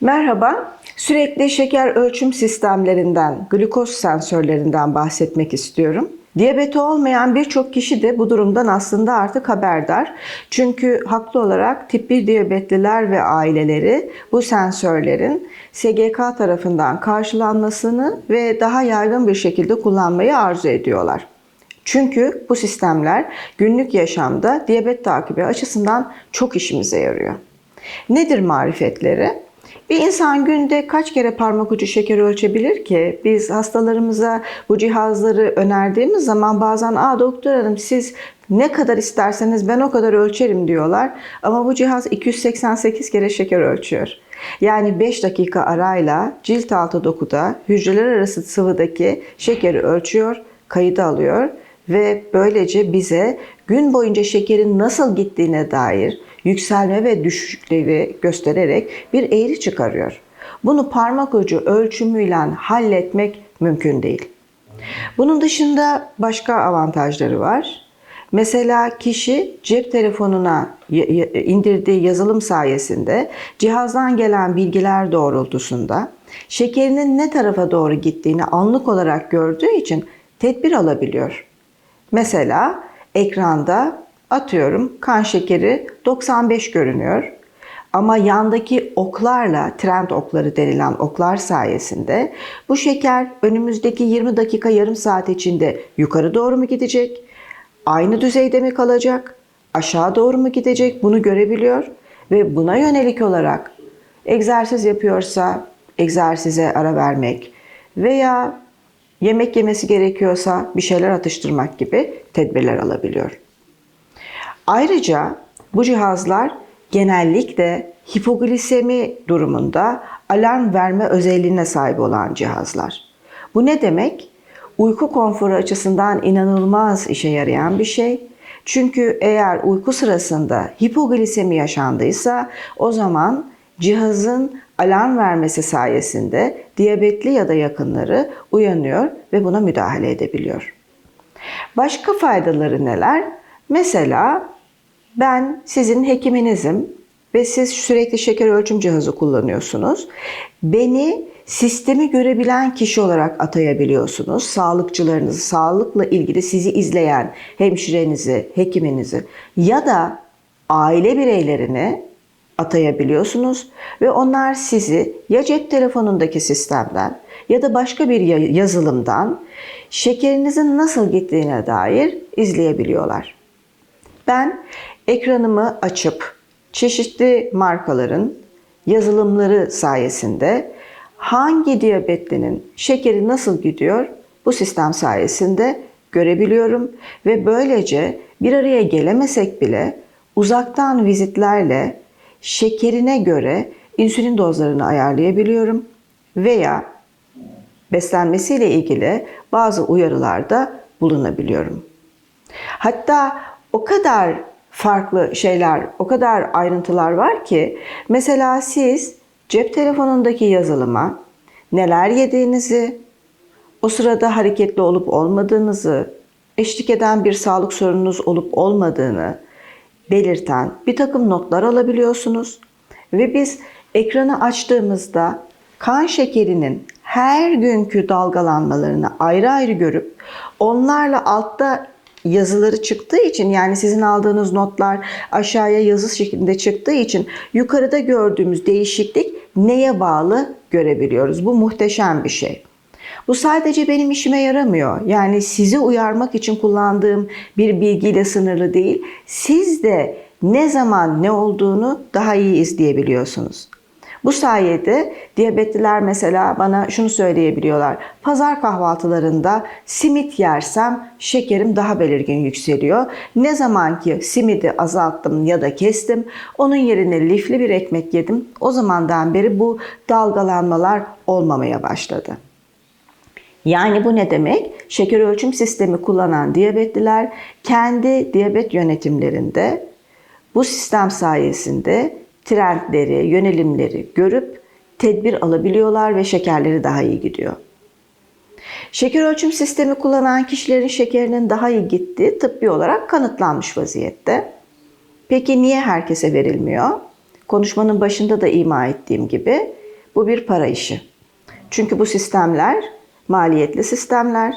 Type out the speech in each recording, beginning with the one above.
Merhaba, sürekli şeker ölçüm sistemlerinden, glikoz sensörlerinden bahsetmek istiyorum. Diyabeti olmayan birçok kişi de bu durumdan aslında artık haberdar. Çünkü haklı olarak tip 1 diyabetliler ve aileleri bu sensörlerin SGK tarafından karşılanmasını ve daha yaygın bir şekilde kullanmayı arzu ediyorlar. Çünkü bu sistemler günlük yaşamda diyabet takibi açısından çok işimize yarıyor. Nedir marifetleri? Bir insan günde kaç kere parmak ucu şeker ölçebilir ki? Biz hastalarımıza bu cihazları önerdiğimiz zaman bazen "Aa doktor hanım siz ne kadar isterseniz ben o kadar ölçerim." diyorlar. Ama bu cihaz 288 kere şeker ölçüyor. Yani 5 dakika arayla cilt altı dokuda hücreler arası sıvıdaki şekeri ölçüyor, kayıda alıyor ve böylece bize gün boyunca şekerin nasıl gittiğine dair yükselme ve düşüşleri göstererek bir eğri çıkarıyor. Bunu parmak ucu ölçümüyle halletmek mümkün değil. Bunun dışında başka avantajları var. Mesela kişi cep telefonuna indirdiği yazılım sayesinde cihazdan gelen bilgiler doğrultusunda şekerinin ne tarafa doğru gittiğini anlık olarak gördüğü için tedbir alabiliyor. Mesela ekranda atıyorum kan şekeri 95 görünüyor. Ama yandaki oklarla, trend okları denilen oklar sayesinde bu şeker önümüzdeki 20 dakika yarım saat içinde yukarı doğru mu gidecek? Aynı düzeyde mi kalacak? Aşağı doğru mu gidecek? Bunu görebiliyor ve buna yönelik olarak egzersiz yapıyorsa egzersize ara vermek veya yemek yemesi gerekiyorsa bir şeyler atıştırmak gibi tedbirler alabiliyor. Ayrıca bu cihazlar genellikle hipoglisemi durumunda alarm verme özelliğine sahip olan cihazlar. Bu ne demek? Uyku konforu açısından inanılmaz işe yarayan bir şey. Çünkü eğer uyku sırasında hipoglisemi yaşandıysa o zaman cihazın alarm vermesi sayesinde diyabetli ya da yakınları uyanıyor ve buna müdahale edebiliyor. Başka faydaları neler? Mesela ben sizin hekiminizim ve siz sürekli şeker ölçüm cihazı kullanıyorsunuz. Beni sistemi görebilen kişi olarak atayabiliyorsunuz. Sağlıkçılarınızı, sağlıkla ilgili sizi izleyen hemşirenizi, hekiminizi ya da aile bireylerini atayabiliyorsunuz ve onlar sizi ya cep telefonundaki sistemden ya da başka bir yazılımdan şekerinizin nasıl gittiğine dair izleyebiliyorlar. Ben ekranımı açıp çeşitli markaların yazılımları sayesinde hangi diyabetlinin şekeri nasıl gidiyor bu sistem sayesinde görebiliyorum ve böylece bir araya gelemesek bile uzaktan vizitlerle şekerine göre insülin dozlarını ayarlayabiliyorum veya beslenmesiyle ilgili bazı uyarılarda bulunabiliyorum. Hatta o kadar farklı şeyler, o kadar ayrıntılar var ki mesela siz cep telefonundaki yazılıma neler yediğinizi, o sırada hareketli olup olmadığınızı, eşlik eden bir sağlık sorununuz olup olmadığını belirten bir takım notlar alabiliyorsunuz. Ve biz ekranı açtığımızda kan şekerinin her günkü dalgalanmalarını ayrı ayrı görüp onlarla altta yazıları çıktığı için yani sizin aldığınız notlar aşağıya yazı şeklinde çıktığı için yukarıda gördüğümüz değişiklik neye bağlı görebiliyoruz. Bu muhteşem bir şey. Bu sadece benim işime yaramıyor. Yani sizi uyarmak için kullandığım bir bilgiyle sınırlı değil. Siz de ne zaman ne olduğunu daha iyi izleyebiliyorsunuz. Bu sayede diyabetliler mesela bana şunu söyleyebiliyorlar. Pazar kahvaltılarında simit yersem şekerim daha belirgin yükseliyor. Ne zaman ki simidi azalttım ya da kestim, onun yerine lifli bir ekmek yedim. O zamandan beri bu dalgalanmalar olmamaya başladı. Yani bu ne demek? Şeker ölçüm sistemi kullanan diyabetliler kendi diyabet yönetimlerinde bu sistem sayesinde trendleri, yönelimleri görüp tedbir alabiliyorlar ve şekerleri daha iyi gidiyor. Şeker ölçüm sistemi kullanan kişilerin şekerinin daha iyi gittiği tıbbi olarak kanıtlanmış vaziyette. Peki niye herkese verilmiyor? Konuşmanın başında da ima ettiğim gibi Bu bir para işi. Çünkü bu sistemler maliyetli sistemler.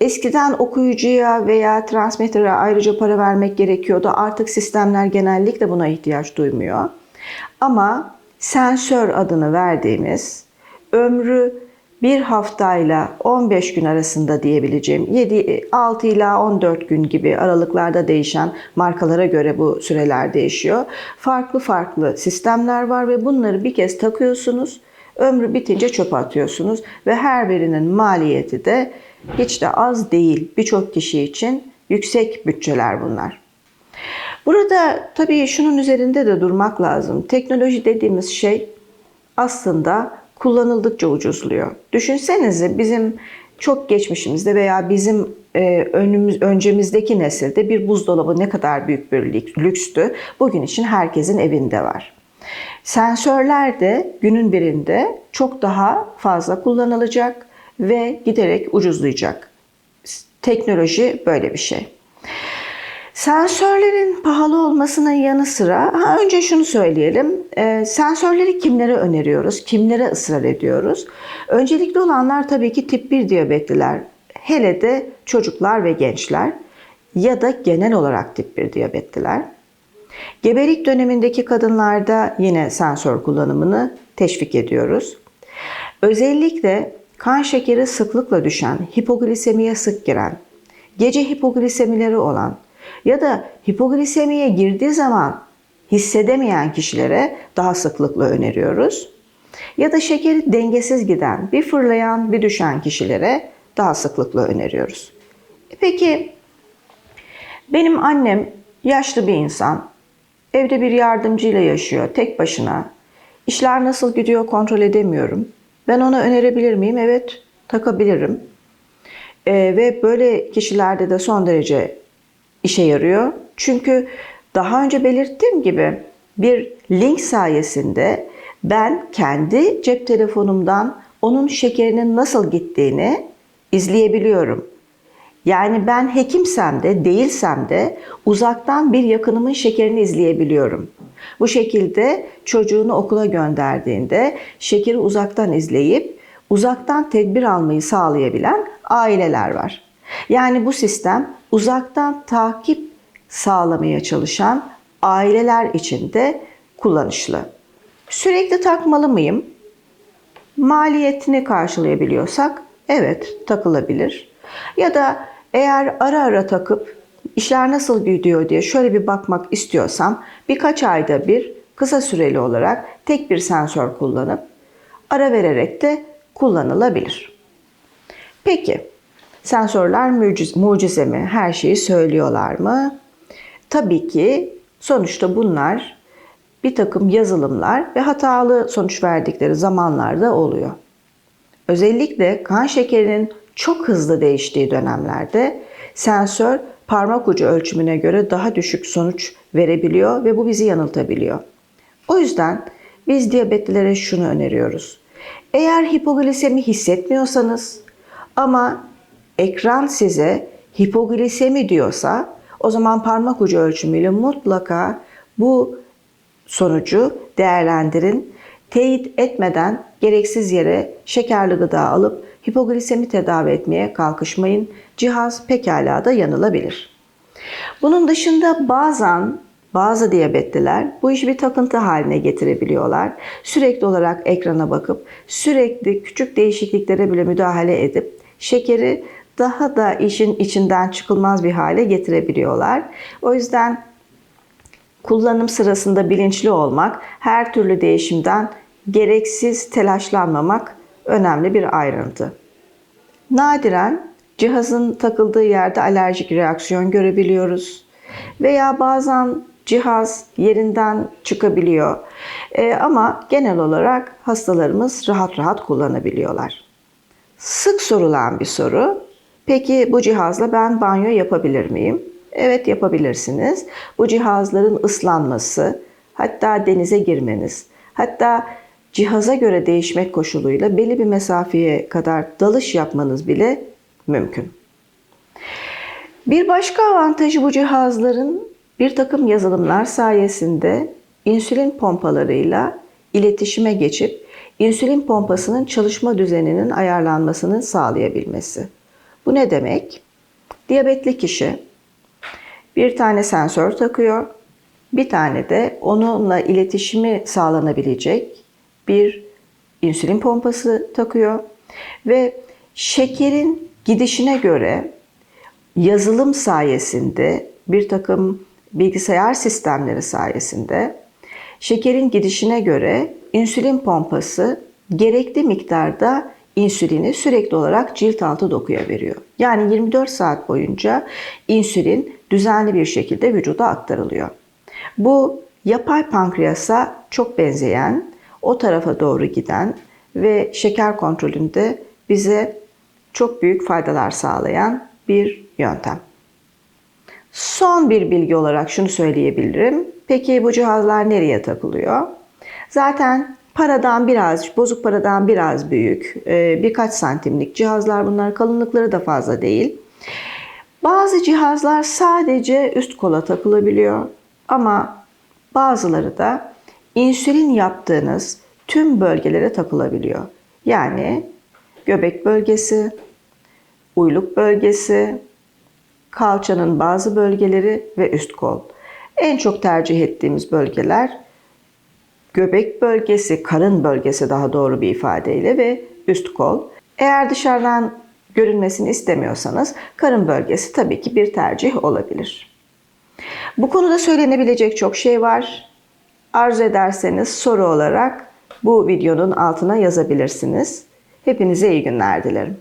Eskiden okuyucuya veya transmitter'a ayrıca para vermek gerekiyordu. Artık sistemler genellikle buna ihtiyaç duymuyor. Ama sensör adını verdiğimiz ömrü bir haftayla 15 gün arasında diyebileceğim 7 6 ila 14 gün gibi aralıklarda değişen markalara göre bu süreler değişiyor. Farklı farklı sistemler var ve bunları bir kez takıyorsunuz. Ömrü bitince çöpe atıyorsunuz ve her birinin maliyeti de hiç de az değil. Birçok kişi için yüksek bütçeler bunlar. Burada tabii şunun üzerinde de durmak lazım. Teknoloji dediğimiz şey aslında kullanıldıkça ucuzluyor. Düşünsenize bizim çok geçmişimizde veya bizim e, önümüz öncemizdeki nesilde bir buzdolabı ne kadar büyük bir lükstü. Bugün için herkesin evinde var. Sensörler de günün birinde çok daha fazla kullanılacak ve giderek ucuzlayacak. Teknoloji böyle bir şey. Sensörlerin pahalı olmasının yanı sıra, ha önce şunu söyleyelim, e, sensörleri kimlere öneriyoruz, kimlere ısrar ediyoruz? Öncelikli olanlar tabii ki tip 1 diyabetliler, hele de çocuklar ve gençler ya da genel olarak tip 1 diyabetliler. Gebelik dönemindeki kadınlarda yine sensör kullanımını teşvik ediyoruz. Özellikle kan şekeri sıklıkla düşen, hipoglisemiye sık giren, gece hipoglisemileri olan ya da hipoglisemiye girdiği zaman hissedemeyen kişilere daha sıklıkla öneriyoruz. Ya da şekeri dengesiz giden, bir fırlayan, bir düşen kişilere daha sıklıkla öneriyoruz. E Peki benim annem yaşlı bir insan, evde bir yardımcıyla yaşıyor, tek başına. İşler nasıl gidiyor kontrol edemiyorum. Ben ona önerebilir miyim? Evet, takabilirim. Ee, ve böyle kişilerde de son derece işe yarıyor. Çünkü daha önce belirttiğim gibi bir link sayesinde ben kendi cep telefonumdan onun şekerinin nasıl gittiğini izleyebiliyorum. Yani ben hekimsem de değilsem de uzaktan bir yakınımın şekerini izleyebiliyorum. Bu şekilde çocuğunu okula gönderdiğinde şekeri uzaktan izleyip uzaktan tedbir almayı sağlayabilen aileler var. Yani bu sistem uzaktan takip sağlamaya çalışan aileler için de kullanışlı. Sürekli takmalı mıyım? Maliyetini karşılayabiliyorsak evet takılabilir. Ya da eğer ara ara takıp işler nasıl gidiyor diye şöyle bir bakmak istiyorsam birkaç ayda bir kısa süreli olarak tek bir sensör kullanıp ara vererek de kullanılabilir. Peki sensörler mucize, mucize mi? Her şeyi söylüyorlar mı? Tabii ki sonuçta bunlar bir takım yazılımlar ve hatalı sonuç verdikleri zamanlarda oluyor. Özellikle kan şekerinin çok hızlı değiştiği dönemlerde sensör parmak ucu ölçümüne göre daha düşük sonuç verebiliyor ve bu bizi yanıltabiliyor. O yüzden biz diyabetlilere şunu öneriyoruz. Eğer hipoglisemi hissetmiyorsanız ama ekran size hipoglisemi diyorsa o zaman parmak ucu ölçümüyle mutlaka bu sonucu değerlendirin. Teyit etmeden gereksiz yere şekerli gıda alıp hipoglisemi tedavi etmeye kalkışmayın. Cihaz pekala da yanılabilir. Bunun dışında bazen bazı diyabetliler bu işi bir takıntı haline getirebiliyorlar. Sürekli olarak ekrana bakıp sürekli küçük değişikliklere bile müdahale edip şekeri daha da işin içinden çıkılmaz bir hale getirebiliyorlar. O yüzden kullanım sırasında bilinçli olmak, her türlü değişimden gereksiz telaşlanmamak önemli bir ayrıntı. Nadiren cihazın takıldığı yerde alerjik reaksiyon görebiliyoruz veya bazen cihaz yerinden çıkabiliyor. Ee, ama genel olarak hastalarımız rahat rahat kullanabiliyorlar. Sık sorulan bir soru. Peki bu cihazla ben banyo yapabilir miyim? Evet yapabilirsiniz. Bu cihazların ıslanması, hatta denize girmeniz, hatta cihaza göre değişmek koşuluyla belli bir mesafeye kadar dalış yapmanız bile mümkün. Bir başka avantajı bu cihazların bir takım yazılımlar sayesinde insülin pompalarıyla iletişime geçip insülin pompasının çalışma düzeninin ayarlanmasını sağlayabilmesi. Bu ne demek? Diyabetli kişi bir tane sensör takıyor. Bir tane de onunla iletişimi sağlanabilecek bir insülin pompası takıyor ve şekerin gidişine göre yazılım sayesinde bir takım bilgisayar sistemleri sayesinde şekerin gidişine göre insülin pompası gerekli miktarda insülini sürekli olarak cilt altı dokuya veriyor. Yani 24 saat boyunca insülin düzenli bir şekilde vücuda aktarılıyor. Bu yapay pankreasa çok benzeyen, o tarafa doğru giden ve şeker kontrolünde bize çok büyük faydalar sağlayan bir yöntem. Son bir bilgi olarak şunu söyleyebilirim. Peki bu cihazlar nereye takılıyor? Zaten paradan biraz, bozuk paradan biraz büyük, e, birkaç santimlik cihazlar bunlar. Kalınlıkları da fazla değil. Bazı cihazlar sadece üst kola takılabiliyor ama bazıları da insülin yaptığınız tüm bölgelere takılabiliyor. Yani göbek bölgesi, uyluk bölgesi, kalçanın bazı bölgeleri ve üst kol. En çok tercih ettiğimiz bölgeler göbek bölgesi, karın bölgesi daha doğru bir ifadeyle ve üst kol. Eğer dışarıdan görünmesini istemiyorsanız karın bölgesi tabii ki bir tercih olabilir. Bu konuda söylenebilecek çok şey var. Arzu ederseniz soru olarak bu videonun altına yazabilirsiniz. Hepinize iyi günler dilerim.